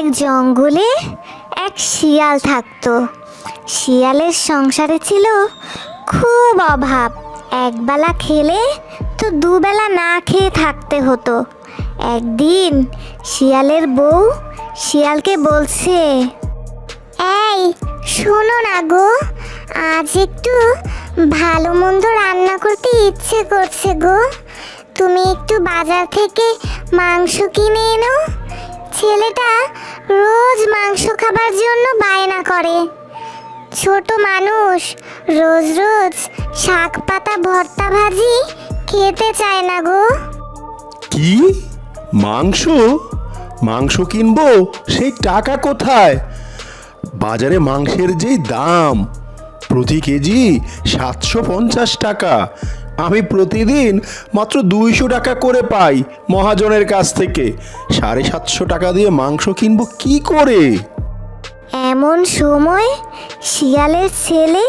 এক জঙ্গলে এক শিয়াল থাকতো। শিয়ালের সংসারে ছিল খুব অভাব। একবেলা খেলে তো দুবেলা না খেয়ে থাকতে হতো। একদিন শিয়ালের বউ শিয়ালকে বলছে, এই, শোনো না গো, আজ একটু ভালো মন্দ রান্না করতে ইচ্ছে করছে গো। তুমি একটু বাজার থেকে মাংস কিনে এনো ছেলেটা রোজ মাংস খাবার জন্য বায়না করে। ছোট মানুষ রোজ রোজ শাক পাতা, ভর্তা ভাজি খেতে চায় না গো। কি? মাংস? মাংস কিনবো? সেই টাকা কোথায়? বাজারে মাংসের যেই দাম, প্রতি কেজি সাতশো পঞ্চাশ টাকা। আমি প্রতিদিন মাত্র দুইশো টাকা করে পাই মহাজনের কাছ থেকে। সাড়ে সাতশো টাকা দিয়ে মাংস কিনবো কি করে? এমন সময় শিয়ালের ছেলে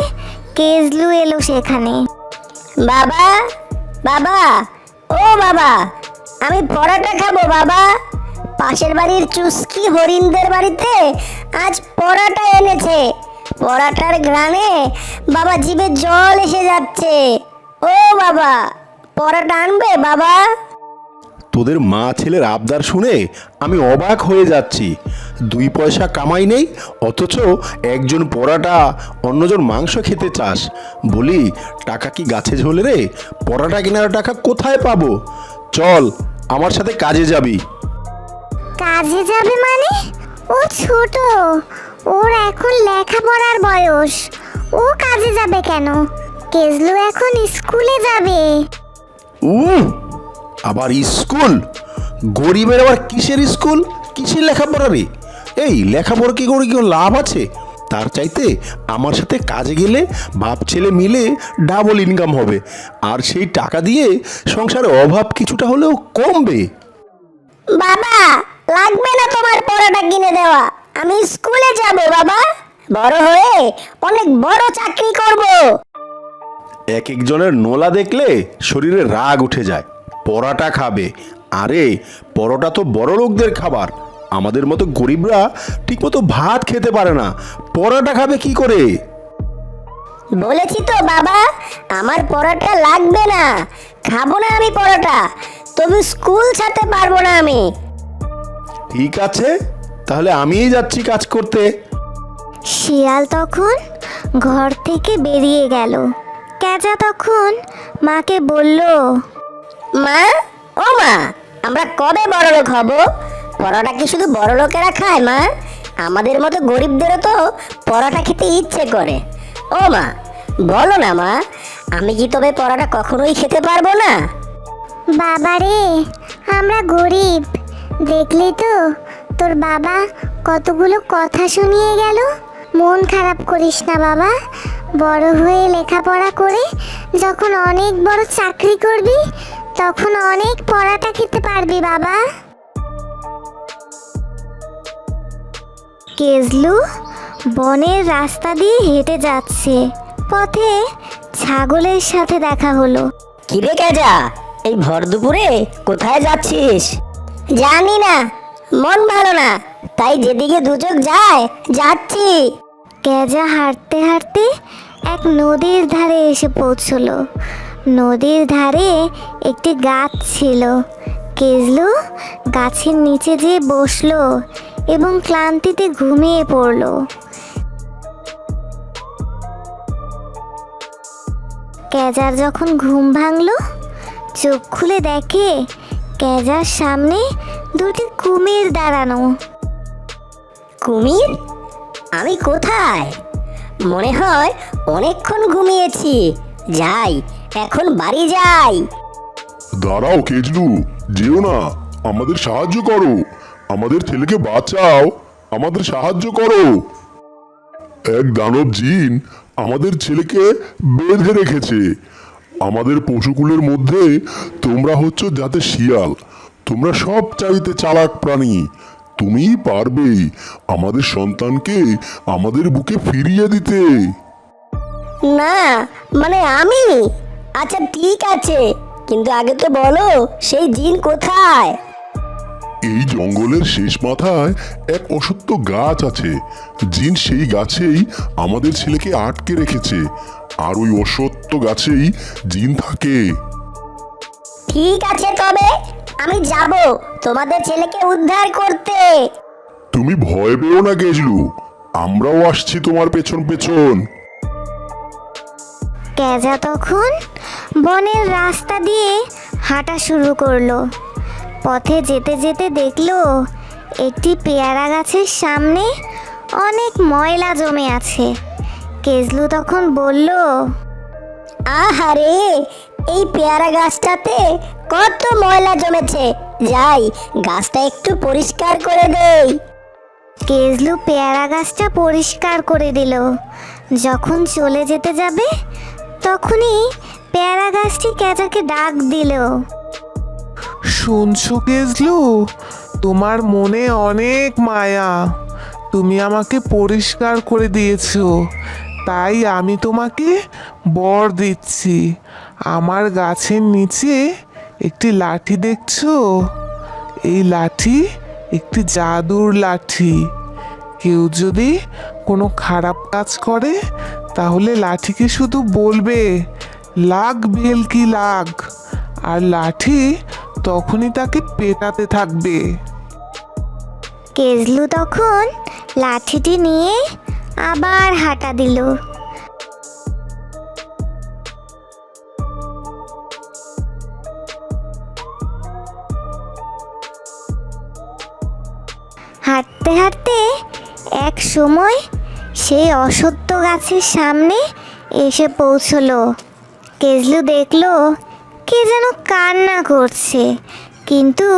কেজলু এলো সেখানে। বাবা বাবা, ও বাবা, আমি পরাটা খাব বাবা। পাশের বাড়ির চুস্কি হরিণদের বাড়িতে আজ পরাটা এনেছে। পরাটার গ্রানে বাবা জিভে জল এসে যাচ্ছে। ও বাবা পরাটা আনবে বাবা। তোদের মা ছেলের আবদার শুনে আমি অবাক হয়ে যাচ্ছি। দুই পয়সা কামাই নেই অথচ একজন পরাটা অন্যজন মাংস খেতে চাস। বলি টাকা কি গাছে ঝোলে রে? পরাটা কেনার টাকা কোথায় পাবো? চল আমার সাথে কাজে যাবি। কাজে যাবে মানে? ও ছোট ওর এখন লেখাপড়ার বয়স। ও কাজে যাবে কেন? কেজলু এখন স্কুলে যাবে। আবার স্কুল? গরিবের আবার কিসের স্কুল? কিসের লেখাপড়া রে? এই লেখাপড়া কি করে কি কোনো লাভ আছে? তার চাইতে আমার সাথে কাজে গেলে বাপ ছেলে মিলে ডাবল ইনকাম হবে। আর সেই টাকা দিয়ে সংসারে অভাব কিছুটা হলেও কমবে। বাবা লাগবে না তোমার পরাটা কিনে দেওয়া। আমি স্কুলে যাব বাবা। বড় হয়ে অনেক বড় চাকরি করব। এক একজনের নোলা দেখলে শরীরে রাগ উঠে যায়। পরোটা খাবে। আরে পরোটা তো বড় লোকদের খাবার। আমাদের মতো গরিবরা ঠিকমতো ভাত খেতে পারে না। পরোটা খাবে কি করে? বলেছি তো বাবা আমার পরোটা লাগবে না। খাব না আমি পরোটা। তবু স্কুল ছাড়তে পারব না আমি। ঠিক আছে তাহলে আমিই যাচ্ছি কাজ করতে। শিয়াল তখন ঘর থেকে বেরিয়ে গেল। ক্যাজা তখন? মাকে বলল মা? ও মা আমরা কবে বড় লোক হব? পরোটা কি শুধু বড় লোকেরা খায় মা? আমাদের মতো গরিবদেরও তো পরোটা খেতে ইচ্ছে করে। ও মা বলো না মা আমি কি তবে পরোটা কখনোই খেতে পারব না? বাবারে আমরা গরিব। দেখলি তো তোর বাবা কতগুলো কথা শুনিয়ে গেল? মন খারাপ করিস না বাবা। বড় হয়ে লেখাপড়া করে যখন অনেক বড় চাকরি করবি তখন অনেক পড়াটা খেতে পারবি বাবা। কেজলু বনের রাস্তা দিয়ে হেঁটে যাচ্ছে। পথে ছাগলের সাথে দেখা হলো। কিরে কেজা এই ভর দুপুরে কোথায় যাচ্ছিস? জানি না মন ভালো না। তাই যেদিকে দুচোখ যায়, যাচ্ছি। ক্যাজা হাঁটতে হাঁটতে এক নদীর ধারে এসে পৌঁছলো। নদীর ধারে একটি গাছ ছিল। কেজলু গাছের নিচে যেয়ে বসল এবং ক্লান্তিতে ঘুমিয়ে পড়ল। ক্যাজার যখন ঘুম ভাঙলো, চোখ খুলে দেখে ক্যাজার সামনে দুটি কুমির দাঁড়ানো। কুমির? আমি কোথায়? মনে হয় অনেকক্ষণ ঘুমিয়েছি। যাই, এখন বাড়ি যাই। দাঁড়াও কেজলু যেও না। আমাদের সাহায্য করো। আমাদের ছেলেকে বাঁচাও। আমাদের সাহায্য করো। এক দানব জিন আমাদের ছেলেকে বেঁধে রেখেছে। আমাদের পশুকুলের মধ্যে তোমরা হচ্ছ যাতে শিয়াল। তোমরা সব চাইতে চালাক প্রাণী। তুমিই পারবে আমাদের সন্তানকে আমাদের বুকে ফিরিয়ে দিতে। না মানে আমি? আচ্ছা ঠিক আছে। কিন্তু আগে তো বলো সেই জিন কোথায়? এই জঙ্গলের শেষ মাথায় এক অসত্য গাছ আছে। জিন সেই গাছেই আমাদের ছেলেকে আটকে রেখেছে। আর ওই অসত্য গাছেই জিন থাকে। ঠিক আছে তবে আমি যাব। তোমাদের ছেলেকে উদ্ধার করতে। তুমি ভয় পেও না গেজলু। আমরাও আসছি তোমার পেছন পেছন। ক্যাজা তখন বনের রাস্তা দিয়ে হাঁটা শুরু করল। পথে যেতে যেতে দেখল একটি পেয়ারা গাছের সামনে অনেক ময়লা জমে আছে। কেজলু তখন বলল আহারে এই পেয়ারা গাছটাতে কত ময়লা জমেছে। যাই, গাছটা একটু পরিষ্কার করে দেই। কেজলু পেয়ারা গাছটা পরিষ্কার করে দিল। যখন চলে যেতে যাবে, তখনই পেয়ারা গাছটি ক্যাজাকে ডাক দিল। শুনছো কেজলু? তোমার মনে অনেক মায়া। তুমি আমাকে পরিষ্কার করে দিয়েছ। তাই আমি তোমাকে বর দিচ্ছি। আমার গাছের নিচে একটি লাঠি দেখছ? এই লাঠি একটি জাদুর লাঠি। কেউ যদি কোনো খারাপ কাজ করে, তাহলে লাঠিকে শুধু বলবে, লাগ ভেলকি লাগ। আর লাঠি তখনই তাকে পেটাতে থাকবে। কেজলু তখন লাঠিটি নিয়ে আবার হাঁটা দিল। হাঁটতে হাঁটতে এক সময় সেই অসত্য গাছের সামনে এসে পৌঁছলো। কেজলু দেখল কে যেন কান্না করছে, কিন্তু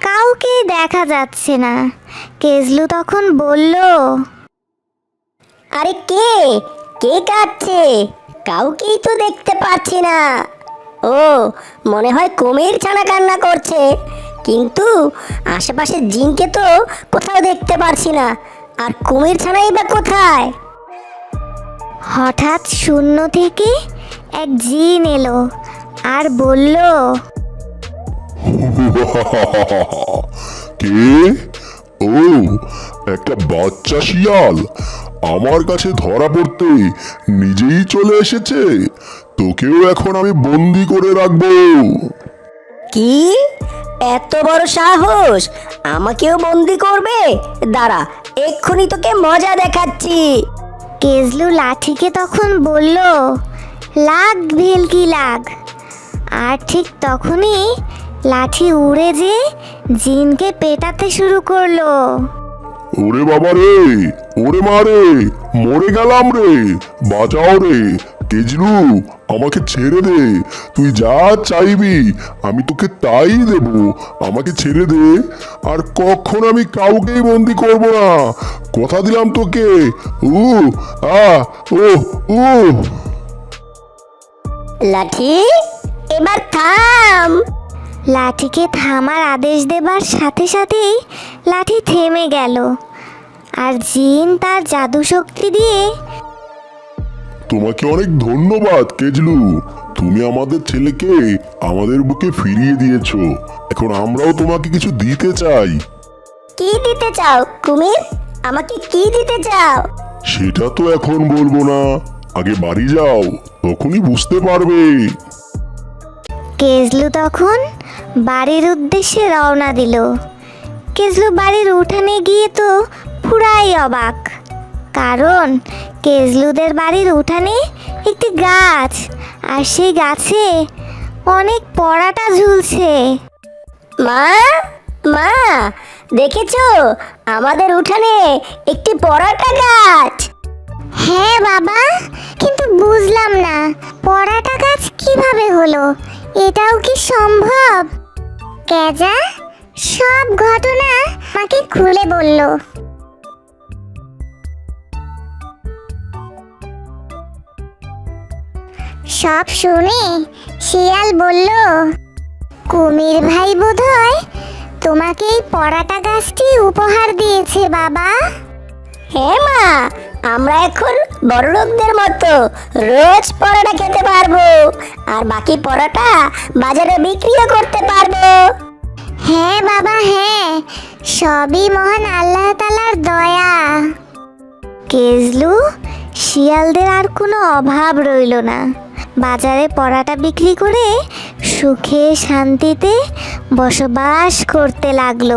কাউকে দেখা যাচ্ছে না। কেজলু তখন বলল, আরে কে? কে কাটছে? কাউকেই তো দেখতে পাচ্ছি না। ও, মনে হয় কুমির ছানা কান্না করছে। কিন্তু আশেপাশে জিনকে তো কোথাও দেখতে পারছি না। আর কুমির ছানাই বা কোথায়? হঠাৎ শূন্য থেকে এক জিন এলো আর বলল কে? ও একটা বাচ্চা শিয়াল। আমার কাছে ধরা পড়তে নিজেই চলে এসেছে। তোকেও এখন আমি বন্দি করে রাখব। কি? এত বড় সাহস? আমাকেও বন্দি করবে? দাঁড়া এক্ষুনি তোকে মজা দেখাচ্ছি। কেজলু লাঠিকে তখন বলল লাগ ভেলকি লাগ। আর ঠিক তখনই লাঠি উড়ে যে জিনকে পেটাতে শুরু করল। ওরে বাবা রে ওরে মা রে মরে গেলাম রে বাঁচাও রে। কেজলু আমাকে ছেড়ে দে। তুই যা চাইবি, আমি তোকে তাই দেব। আমাকে ছেড়ে দে। আর কখন আমি কাউকেই বন্দি করব না? কথা দিলাম তোকে। উ, আ, ও, উ। লাঠি, এবার থাম। লাঠিকে থামার আদেশ দেবার সাথে সাথেই লাঠি থেমে গেল। আর জিন তার জাদু শক্তি দিয়ে তোমাকে অনেক ধন্যবাদ কেজলু। তুমি আমাদের ছেলেকে আমাদের বুকে ফিরিয়ে দিয়েছ। এখন আমরাও তোমাকে কিছু দিতে চাই। কি দিতে চাও কুমির? আমাকে কি দিতে চাও? সেটা তো এখন বলব না। আগে বাড়ি যাও তখনই বুঝতে পারবে। কেজলু তখন বাড়ির উদ্দেশ্যে রওনা দিল। কেজলু বাড়ির উঠানে গিয়ে তো পুরাই অবাক। কারণ কেজলুদের বাড়ির উঠানে একটি গাছ আর সেই গাছে অনেক পরাটা ঝুলছে। মা মা দেখেছ? আমাদের উঠানে একটি পরাটা গাছ। হ্যাঁ বাবা কিন্তু বুঝলাম না পরাটা গাছ কীভাবে হলো? এটাও কি সম্ভব? ক্যাজা সব ঘটনা আমাকে খুলে বলল। সব শুনে শিয়াল বলল কুমির ভাই বোধহয় তোমাকে এই পরাটা গাছটি উপহার দিয়েছে বাবা। হ্যাঁ মা আমরা এখন বড়লোকদের মতো রোজ পরোটা খেতে পারব আর বাকি পরোটা বাজারে বিক্রিও করতে পারব। হ্যাঁ বাবা হ্যাঁ সবই মহান আল্লাহ তালার দয়া। কেজলু শিয়ালদের আর কোনো অভাব রইল না। বাজারে পরাটা বিক্রি করে সুখে শান্তিতে বসবাস করতে লাগল।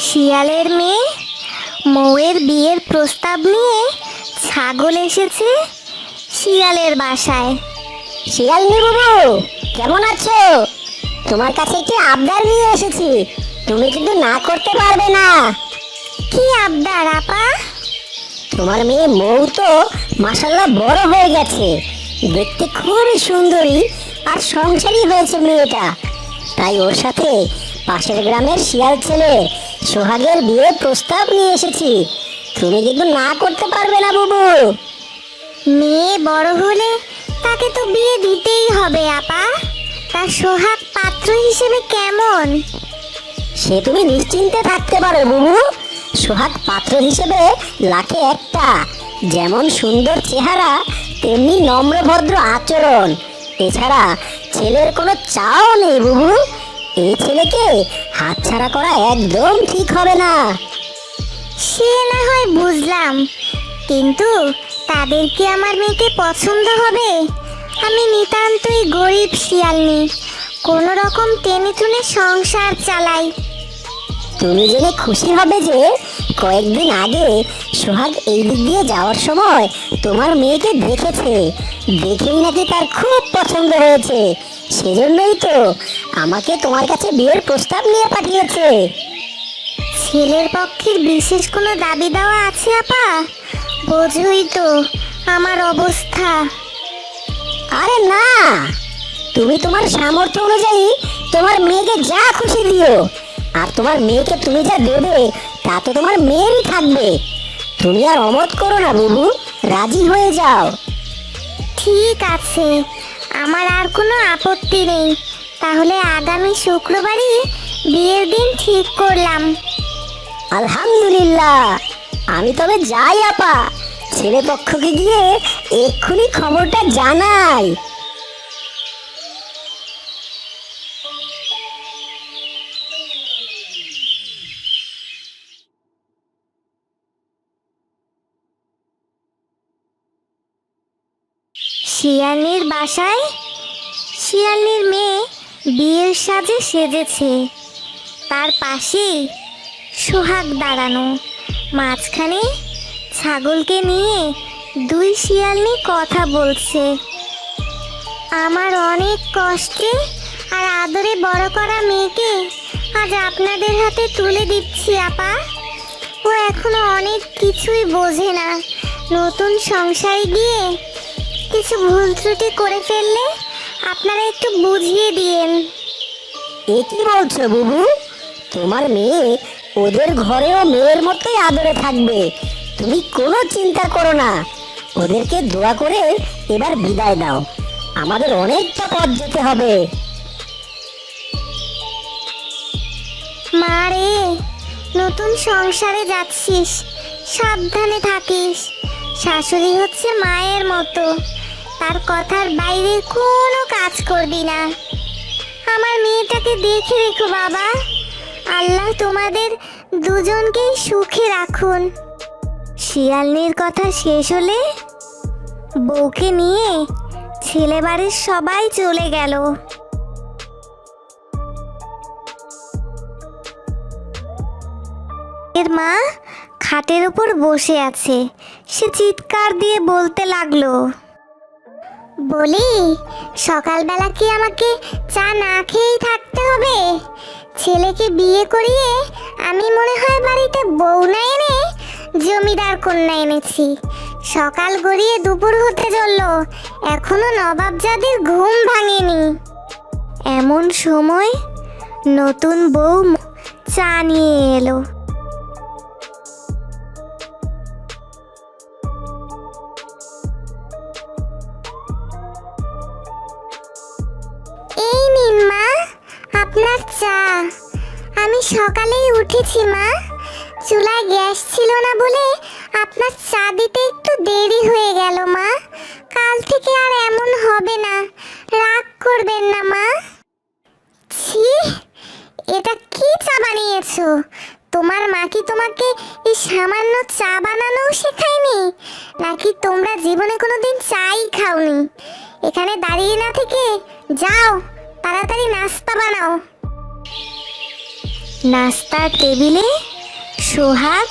শিয়ালের মেয়ে মৌয়ের বিয়ের প্রস্তাব নিয়ে ছাগল এসেছে শিয়ালের বাসায়। শিয়ালনি বাবু কেমন আছো? তোমার কাছে একটি আবদার নিয়ে এসেছি। তুমি কিন্তু না করতে পারবে না। কি আবদার আপা? তোমার মেয়ে মৌ তো মাসাল্লাহ বড় হয়ে গেছে। দেখতে খুবই সুন্দরী আর সংসারী হয়েছে মেয়েটা। তাই ওর সাথে পাশের গ্রামের শিয়াল ছেলে সোহাগের বিয়ে প্রস্তাব নিয়ে এসেছি। তুমি কিন্তু না করতে পারবে না বুবু। মেয়ে বড় হলে তাকে তো বিয়ে দিতেই হবে আপা। তার সোহাগ পাত্র হিসেবে কেমন? সে তুমি নিশ্চিন্তে থাকতে পারো বুবু। সোহাগ পাত্র হিসেবে লাখে একটা। যেমন সুন্দর চেহারা, তেমনি নম্র ভদ্র আচরণ। এছাড়া ছেলের কোনো চাও নেই বুবু। এই ছেলেকে হাতছাড়া করা একদম ঠিক হবে না। সে না হয় বুঝলাম, কিন্তু তাদের কি আমার মেয়েকে পছন্দ হবে? আমি নিতান্তই গরিব শিয়ালনি কোনো রকম টেনে টুনে সংসার চালাই। তুমি জেনে খুশি হবে যে কয়েকদিন আগে সোহাগ এই দিক দিয়ে যাওয়ার সময় তোমার মেয়েকে দেখেছে। দেখেই নাকি তার খুব পছন্দ হয়েছে। সেজন্যই তো আমাকে তোমার কাছে বিয়ের প্রস্তাব নিয়ে পাঠিয়েছে। ছেলের পক্ষের বিশেষ কোনো দাবি দেওয়া আছে, আপা? বোঝই তো আমার অবস্থা। আরে না! তুমি তোমার সামর্থ্য অনুযায়ী তোমার মেয়েকে যা খুশি দিও। আর তোমার মেয়েকে তুমি যা দেবে তা তো তোমার মেয়েরই থাকবে। তুমি আর অমত করো না বুবু রাজি হয়ে যাও। ঠিক আছে আমার আর কোনো আপত্তি নেই। তাহলে আগামী শুক্রবারই বিয়ের দিন ঠিক করলাম। আলহামদুলিল্লাহ। আমি তবে যাই আপা। ছেলে পক্ষকে গিয়ে এক্ষুনি খবরটা জানাই। শিয়ালনির বাসায় শিয়ালনির মেয়ে বিয়ের সাজে সেজেছে। তার পাশেই সোহাগ দাঁড়ানো। মাঝখানে ছাগলকে নিয়ে দুই শিয়ালনি কথা বলছে। আমার অনেক কষ্টে আর আদরে বড় করা মেয়েকে আজ আপনাদের হাতে তুলে দিচ্ছি, আপা। ও এখনও অনেক কিছুই বোঝে না। নতুন সংসারে গিয়ে কিছু ভুল ত্রুটি করে ফেললে আপনারা একটু বুঝিয়ে দিয়েন এ কি বলছো বুবু? তোমার মেয়ে ওদের ঘরেও মেয়ের মতোই আদরে থাকবে। তুমি কোনো চিন্তা করো না। ওদেরকে দোয়া করে এবার বিদায় দাও। আমাদের অনেকটা পথ যেতে হবে। মা রে নতুন সংসারে যাচ্ছিস সাবধানে থাকিস। শাশুড়ি হচ্ছে মায়ের মতো। তার কথার বাইরে কোনো কাজ করবি না। আমার মেয়েটাকে দেখে রেখো বাবা। আল্লাহ তোমাদের দুজনকেই সুখে রাখুন। শিয়ালনির কথা শেষ হলে বউকে নিয়ে ছেলে বাড়ির সবাই চলে গেল। এর মা খাটের ওপর বসে আছে। সে চিৎকার দিয়ে বলতে লাগল। বলি, সকালবেলা কি আমাকে চা না খেয়েই থাকতে হবে? ছেলেকে বিয়ে করিয়ে আমি মনে হয় বাড়িতে বউ না এনে জমিদার কন্যা এনেছি। সকাল গড়িয়ে দুপুর হতে চলল, এখনও নবাবজাদির ঘুম ভাঙেনি। এমন সময় নতুন বউ চা নিয়ে এলো। সকালেই উঠেছি, মা। চুলায় গ্যাস ছিল না বলে আপনার চা দিতে একটু দেরি হয়ে গেল, মা। কাল থেকে আর এমন হবে না। রাগ করবেন না, মা। ছি, এটা কি চা বানিয়েছো? তোমার মা কি তোমাকে এই সামান্য চা বানানোও শেখায়নি? নাকি তোমরা জীবনে কোনো দিন চাই খাওনি? এখানে দাঁড়িয়ে না থেকে যাও, তাড়াতাড়ি নাস্তা বানাও। নাস্তার টেবিলে সোহাগ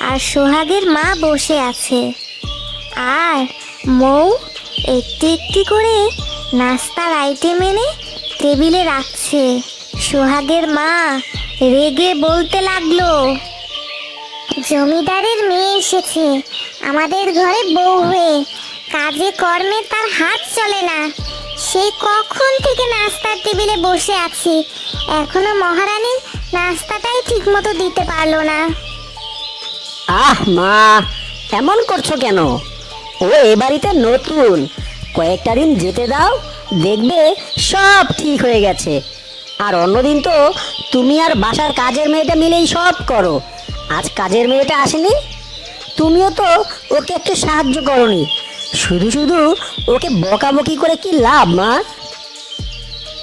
আর সোহাগের মা বসে আছে। আর মৌ একটি একটি করে নাস্তার আইটেম এনে টেবিলে রাখছে। সোহাগের মা রেগে বলতে লাগল, জমিদারের মেয়ে এসেছে, আমাদের ঘরে বউ হয়ে কাজে কর্মে তার হাত চলে না। সেই কখন থেকে নাস্তার টেবিলে বসে আছি? এখনও মহারানীর নাস্তাটাই ঠিকমতো দিতে পারল না। আহ মা এমন করছ কেন? ও এ বাড়িতে নতুন। কয়েকটা দিন যেতে দাও দেখবে সব ঠিক হয়ে গেছে। আর অন্যদিন তো তুমি আর বাসার কাজের মেয়েটা মিলেই সব করো। আজ কাজের মেয়েটা আসেনি? তুমিও তো ওকে একটু সাহায্য করনি। শুধু শুধু ওকে বকাবকি করে কি লাভ মা?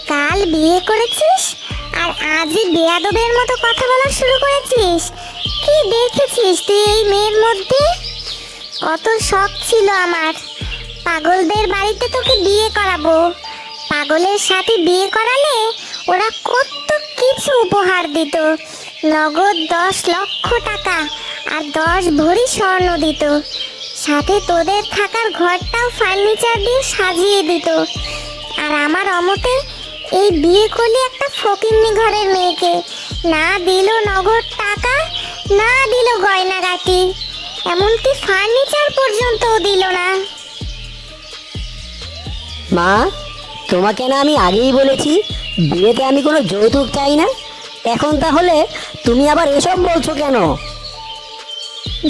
কাল বিয়ে করেছিস? আর আজই বেয়াদবের মতো কথা বলা শুরু করেছিস? কি দেখেছিস তুই এই মেয়ের মধ্যে? কত শখ ছিল আমার। পাগলদের বাড়িতে তোকে বিয়ে করাবো। পাগলের সাথে বিয়ে করালে ওরা কত কিছু উপহার দিত। নগদ দশ লক্ষ টাকা আর দশ ভরি স্বর্ণ দিত। সাথে তোদের থাকার ঘরটাও ফার্নিচার দিয়ে সাজিয়ে দিত। আর আমার অমতে এই বিয়ে করলে একটা ফকিন্নি ঘরের মেয়েকে। না দিল নগদ টাকা না দিল গয়নাগাটি। এমনকি ফার্নিচার পর্যন্তও দিল না। মা তোমাকে না আমি আগেই বলেছি বিয়েতে আমি কোনো যৌতুক চাই না। এখন তাহলে তুমি আবার এসব বলছো কেন?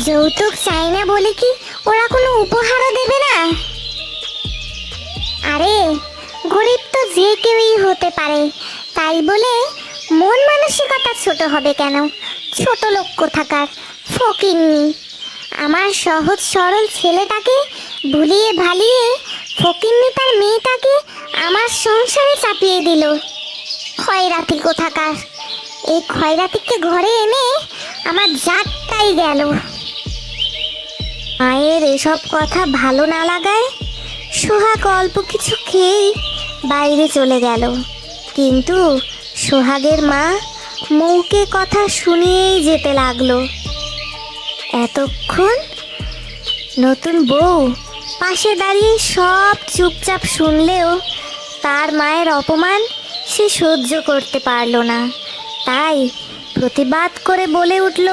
যৌতুক চাই না বলে কি ওরা কোনো উপহারও দেবে না? আরে গরিব তো যে কেউই হতে পারে। তাই বলে মন মানসিকতা ছোট হবে কেন? ছোট লক্ষ্য থাকার ফকিন্নি। আমার সহজ সরল ছেলেটাকে ভুলিয়ে ভালিয়ে ফকিন্নি তার মেয়েটাকে আমার সংসারে চাপিয়ে দিল। খয়রাতি কোথাকার? এই খয়রাতিকে ঘরে এনে আমার জাতটাই গেল। মায়ের এসব কথা ভালো না লাগায় সোহাগ অল্প কিছু খেয়েই বাইরে চলে গেল। কিন্তু সোহাগের মা মৌকে কথা শুনিয়েই যেতে লাগল। এতক্ষণ নতুন বউ পাশে দাঁড়িয়ে সব চুপচাপ শুনলেও তার মায়ের অপমান সে সহ্য করতে পারল না। তাই প্রতিবাদ করে বলে উঠল,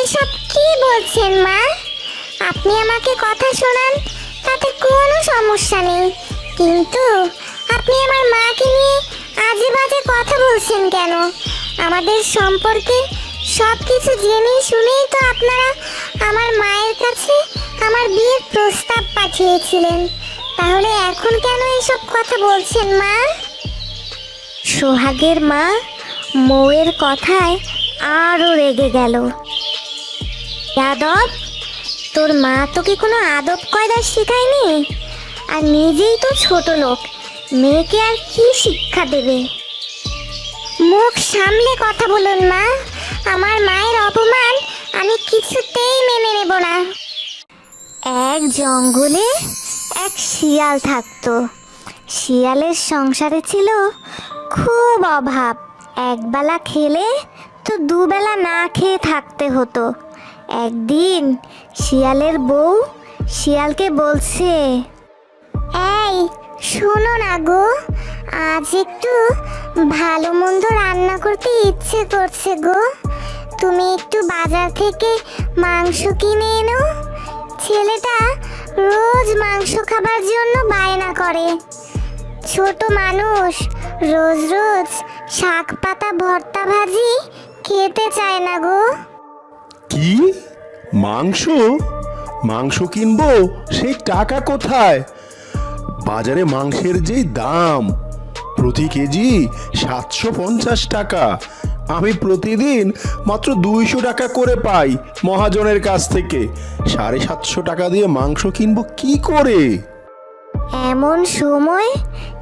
এসব কি বলছেন মা? আপনি আমাকে কথা শোনান, তাতে কোনো সমস্যা নেই। কিন্তু আপনি আমার মাকে নিয়ে আজে বাজে কথা বলছেন কেন? আমাদের সম্পর্কে সব কিছু জেনে শুনেই তো আপনারা আমার মায়ের কাছে আমার বিয়ের প্রস্তাব পাঠিয়েছিলেন। তাহলে এখন কেন এসব কথা বলছেন মা? সোহাগের মা মৌয়ের কথায় আরও রেগে গেল। যাদব, তোর মা তোকে কোনো আদব কয়দা শেখায়নি? আর নিজেই তো ছোট লোক। মেয়েকে আর কি শিক্ষা দেবে? মুখ সামলে কথা বলুন মা। আমার মায়ের অপমান আমি কিছুতেই মেনে নেব না। এক জঙ্গলে এক শিয়াল থাকতো। শিয়ালের সংসারে ছিল খুব অভাব। একবেলা খেলে তো দুবেলা না খেয়ে থাকতে হতো। একদিন শিয়ালের বউ শিয়ালকে বলছে এই, শোনো না গো। আজ একটু ভালো মন্দ রান্না করতে ইচ্ছে করছে গো। তুমি একটু বাজার থেকে মাংস কিনে এনো। ছেলেটা রোজ মাংস খাবার জন্য বায়না করে। ছোট মানুষ রোজ রোজ শাক পাতা, ভর্তা ভাজি খেতে চায় না গো। কি? মাংস? মাংস কিনবো? সেই টাকা কোথায়? বাজারে মাংসের যেই দাম, প্রতি কেজি সাতশো পঞ্চাশ টাকা। আমি প্রতিদিন মাত্র দুইশো টাকা করে পাই মহাজনের কাছ থেকে। সাড়ে সাতশো টাকা দিয়ে মাংস কিনবো কি করে? এমন সময়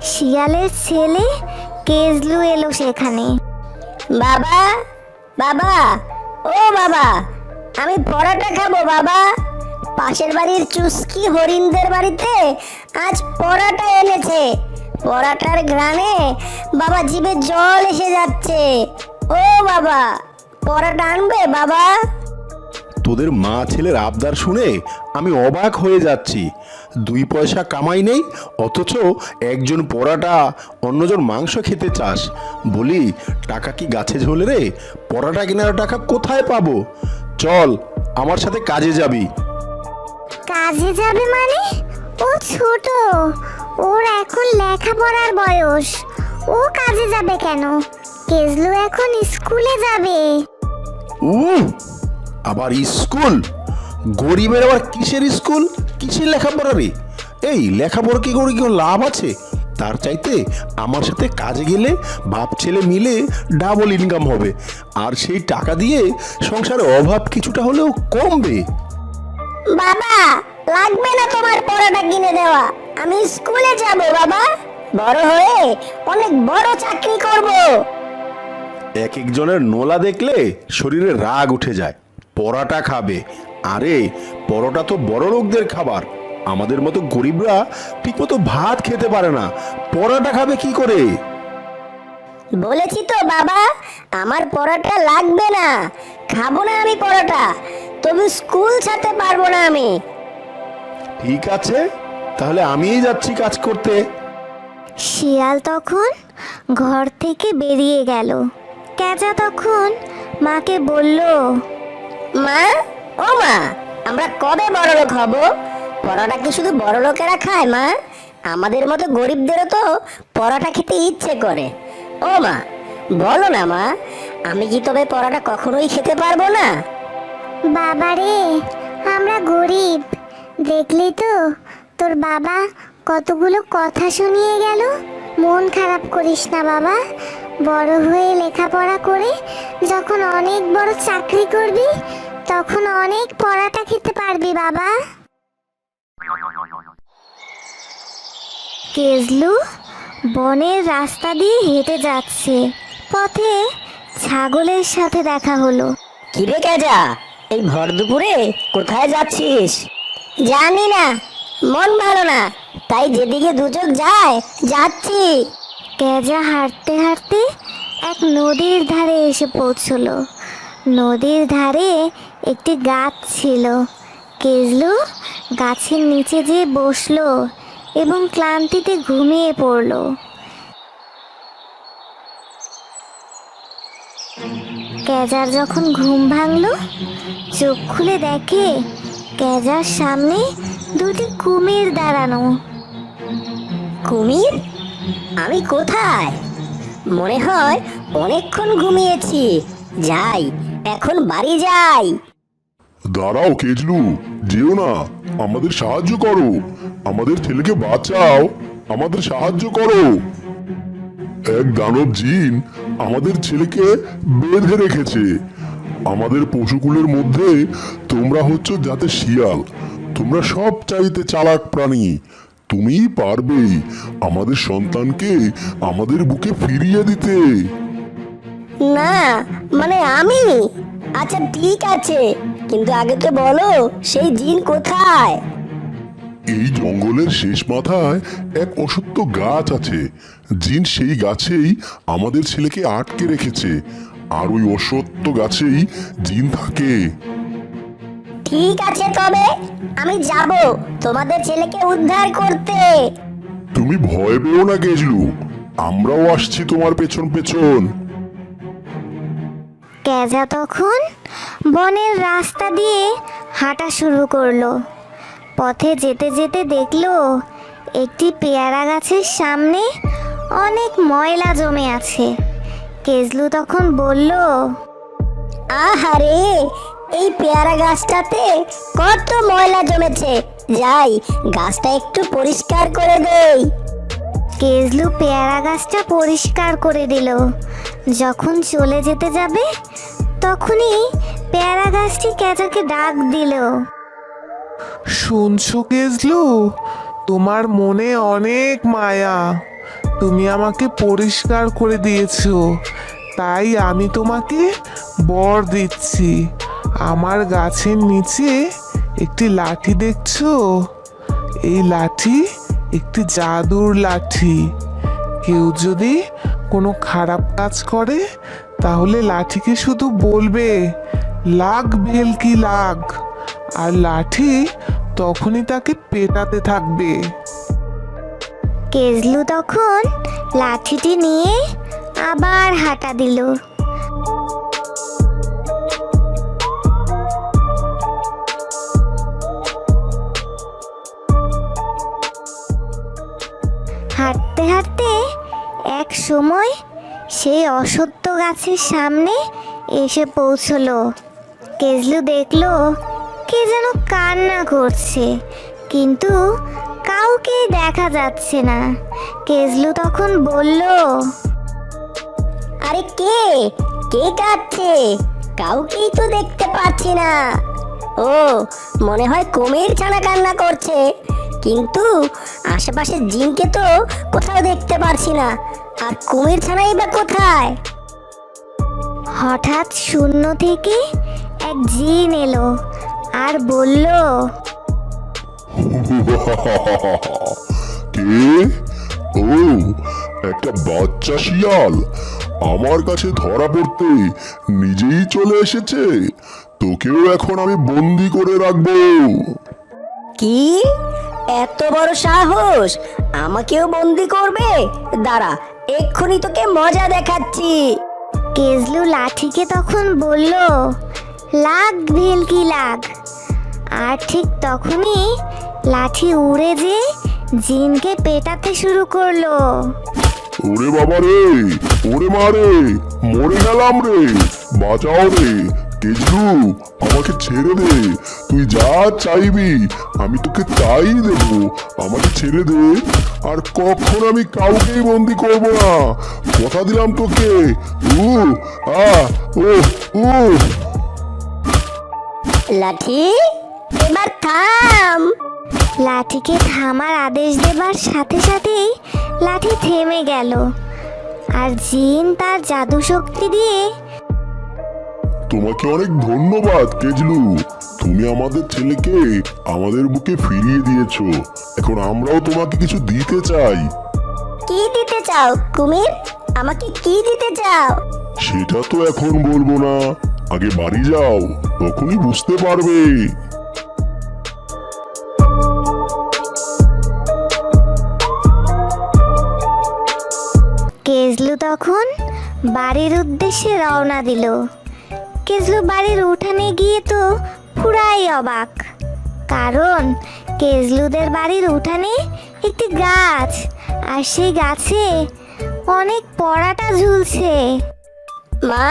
শিয়ালের ছেলে কেজলু এলো সেখানে। বাবা বাবা, ও বাবা, আমি পরোটা খাব বাবা। পাশের বাড়ির চুস্কি হরিণদের বাড়িতে আজ পরোটা এনেছে। পরোটার গ্রানে বাবা জিভে জল এসে যাচ্ছে। ও বাবা, পরোটা আনবে বাবা? তোদের মা ছেলের আবদার শুনে আমি অবাক হয়ে যাচ্ছি। দুই পয়সা কামাই নেই, অথচ একজন পরাটা, অন্যজন মাংস খেতে চাস। বলি, টাকা কি গাছে ঝোলে রে? পরাটা কেনার টাকা কোথায় পাবো? চল, আমার সাথে কাজে যাবি। কাজে যাবে মানে? ও ছোট। ওর এখন লেখাপড়ার বয়স। ও কাজে যাবে কেন? কেজলু এখন স্কুলে যাবে। উহ আবার স্কুল? গরিবের আবার কিসের স্কুল? কিসের লেখাপড়া রে? এই লেখাপড়া কি করে কি লাভ আছে? তার চাইতে আমার সাথে কাজে গেলে বাপ ছেলে মিলে ডাবল ইনকাম হবে। আর সেই টাকা দিয়ে সংসারে অভাব কিছুটা হলেও কমবে। বাবা লাগবে না তোমার পরোটা কিনে দেওয়া। আমি স্কুলে যাব বাবা। বড় হয়ে অনেক বড় চাকরি করব। এক একজনের নোলা দেখলে শরীরে রাগ উঠে যায়। পরাটা খাবে। আরে পরোটা তো বড় লোকদের খাবার। আমাদের মতো গরিবরা ঠিকমতো ভাত খেতে পারে না। পরাটা খাবে কি করে? বলেছি তো বাবা আমার পরোটা লাগবে না। খাব না আমি পরোটা। তবু স্কুল ছাড়তে পারব না আমি। ঠিক আছে তাহলে আমিই যাচ্ছি কাজ করতে। শিয়াল তখন ঘর থেকে বেরিয়ে গেল। ক্যাচা তখন মাকে বলল মা ও মা আমরা কবে বড় লোক হব? পরোটা কি শুধু বড় লোকেরা খায় মা? আমাদের মতো গরিবদেরও তো পরোটা খেতে ইচ্ছে করে। ও মা বলো না মা আমি কি তবে পরোটা কখনোই খেতে পারব না? বাবারে, আমরা গরিব। দেখলি তো, তোর বাবা কতগুলো কথা শুনিয়ে গেল। মন খারাপ করিস না বাবা। বড় হয়ে লেখাপড়া করে যখন অনেক বড় চাকরি করবি, তখন অনেক পড়াটা খেতে পারবি বাবা। কেজলু বনের রাস্তা দিয়ে হেঁটে যাচ্ছে। পথে ছাগলের সাথে দেখা হলো। কিরে কেজা এই ভর দুপুরে কোথায় যাচ্ছিস? জানি না মন ভালো না তাই যেদিকে দুচোখ যায় যাচ্ছি। ক্যাজা হাঁটতে হাঁটতে এক নদীর ধারে এসে পৌঁছলো। নদীর ধারে একটি গাছ ছিল। কেজলু গাছের নিচে যেয়ে বসল এবং ক্লান্তিতে ঘুমিয়ে পড়ল। ক্যাজার যখন ঘুম ভাঙলো, চোখ খুলে দেখে ক্যাজার সামনে দুটি কুমির দাঁড়ানো। কুমির? আমি কোথায়? মনে হয় অনেকক্ষণ ঘুমিয়েছি। যাই, এখন বাড়ি যাই। দাঁড়াও কেজলু, যেও না। আমাদের সাহায্য করো। আমাদের ছেলেকে বাঁচাও। আমাদের সাহায্য করো। এক দানব জিন আমাদের ছেলেকে বেঁধে রেখেছে। আমাদের পশুকুলের মধ্যে তোমরা হচ্ছ যাতে শিয়াল। তোমরা সব চাইতে চালাক প্রাণী। তুমিই পারবেই আমাদের সন্তানকে আমাদের বুকে ফিরিয়ে দিতে। না মানে আমি আচ্ছা ঠিক আছে। কিন্তু আগে তো বলো, সেই জিন কোথায়? এই জঙ্গলের শেষ মাথায় এক অসত্য গাছ আছে। জিন সেই গাছেই আমাদের ছেলেকে আটকে রেখেছে। আর ওই অসত্য গাছেই জিন থাকে। ঠিক আছে তবে আমি যাব তোমাদের ছেলেকে উদ্ধার করতে। তুমি ভয় পেও না গেজলু। আমরাও আসছি তোমার পেছন পেছন। ক্যাজা তখন বনের রাস্তা দিয়ে হাঁটা শুরু করল। পথে যেতে যেতে দেখল একটি পেয়ারা গাছের সামনে অনেক ময়লা জমে আছে। কেজলু তখন বলল আহারে এই পেয়ারা গাছটাতে কত ময়লা জমেছে। যাই গাছটা একটু পরিষ্কার করে দেই। কেজলু পেয়ারা গাছটা পরিষ্কার করে দিল। যখন চলে যেতে যাবে তখনই পেয়ারা গাছটি কেচাকে ডাক দিল। শুনছো গেজলু? তোমার মনে অনেক মায়া। তুমি আমাকে পরিষ্কার করে দিয়েছ। তাই আমি তোমাকে বর দিচ্ছি। আমার গাছের নিচে একটি লাঠি দেখছ? এই লাঠি একটি জাদুর লাঠি। কেউ যদি কোনো খারাপ কাজ করে, তাহলে লাঠিকে শুধু বলবে, লাগ ভেলকি লাগ। আর লাঠি তখনই তাকে পেটাতে থাকবে। কেজলু তখন লাঠিটি নিয়ে আবার হাঁটা দিল। হাঁটতে হাঁটতে এক সময় সেই অসত্য গাছের সামনে এসে পৌঁছলো। কেজলু দেখল কে যেন কান্না করছে। কিন্তু কাউকে দেখা যাচ্ছে না। কেজলু তখন বলল, আরে কে? কে কাঁদছে? কাউকেই তো দেখতে পাচ্ছি না। ও, মনে হয় কুমির ছানা কান্না করছে। কিন্তু আশেপাশে জিনকে তো কোথাও দেখতে পারছি না। আর কুমির ছানাই বা কোথায়? হঠাৎ শূন্য থেকে এক জিন এলো। আর বলল কে? ও একটা বাচ্চা শিয়াল। আমার কাছে ধরা পড়তে নিজেই চলে এসেছে। তোকেও এখন আমি বন্দি করে রাখব। কি? এত বড় সাহস? আমাকেও বন্দি করবে? দাঁড়া এক্ষুনি তোকে মজা দেখাচ্ছি। কেজলু লাঠিকে তখন বলল লাগ ভেলকি লাগ। আর ঠিক তখনই লাঠি উড়ে যে জিনকে পেটাতে শুরু করল। ওরে বাবা রে ওরে মা রে মরে গেলাম রে বাঁচাও রে কেজলু আমাকে ছেড়ে দে তুই যা চাইবি আমি তোকে তাই দেব আমাকে ছেড়ে দে আর কখন আমি কাউকেই বন্দি করব না কথা দিলাম তোকে উ আ ও উ। লাঠি এবার থাম। লাঠিকে থামার আদেশ দেবার সাথে সাথেই লাঠি থেমে গেল। আর জিন তার জাদু শক্তি দিয়ে তোমাকে অনেক ধন্যবাদ কেজলু। তুমি আমাদের ছেলেকে আমাদের বুকে ফিরিয়ে দিয়েছ। এখন আমরাও তোমাকে কিছু দিতে চাই। কি দিতে চাও কুমির? আমাকে কি দিতে চাও? সেটা তো এখন বলব না। আগে বাড়ি যাও তখনই বুঝতে পারবে। তখন বাড়ির উদ্দেশ্যে রওনা দিল। কেজলু বাড়ির উঠানে গিয়ে তো পুরাই অবাক। কারণ কেজলুদের বাড়ির উঠানে একটি গাছ আর সেই গাছে অনেক পরাটা ঝুলছে। মা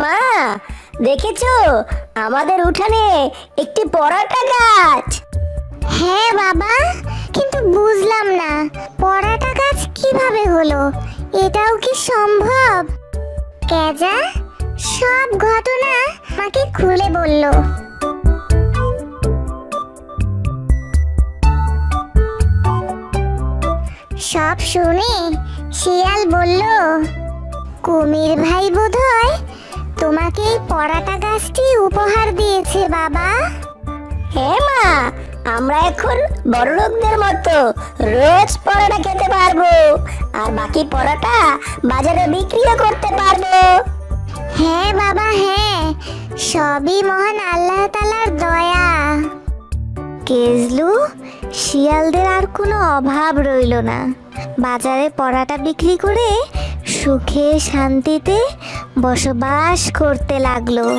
মা দেখেছ? আমাদের উঠানে একটি পরাটা গাছ। হ্যাঁ বাবা কিন্তু বুঝলাম না পরাটা গাছ কীভাবে হলো? এটাও কি সম্ভব? কেজা সব ঘটনা মাকে খুলে বলল। সব শুনে শিয়াল বলল, কুমির ভাই বোধহয় তোমাকে এই পরাটা গাছটি উপহার দিয়েছে, বাবা। হ্যাঁ মা আমরা এখন বড় লোকদের মতো রোজ পরোটা খেতে পারব। আর বাকি পরোটা বাজারে বিক্রিও করতে পারব। হ্যাঁ বাবা হ্যাঁ। সবই মহান আল্লাহ তালার দয়া। কেজলু শিয়ালদের আর কোনো অভাব রইল না। বাজারে পরাটা বিক্রি করে সুখে শান্তিতে বসবাস করতে লাগল।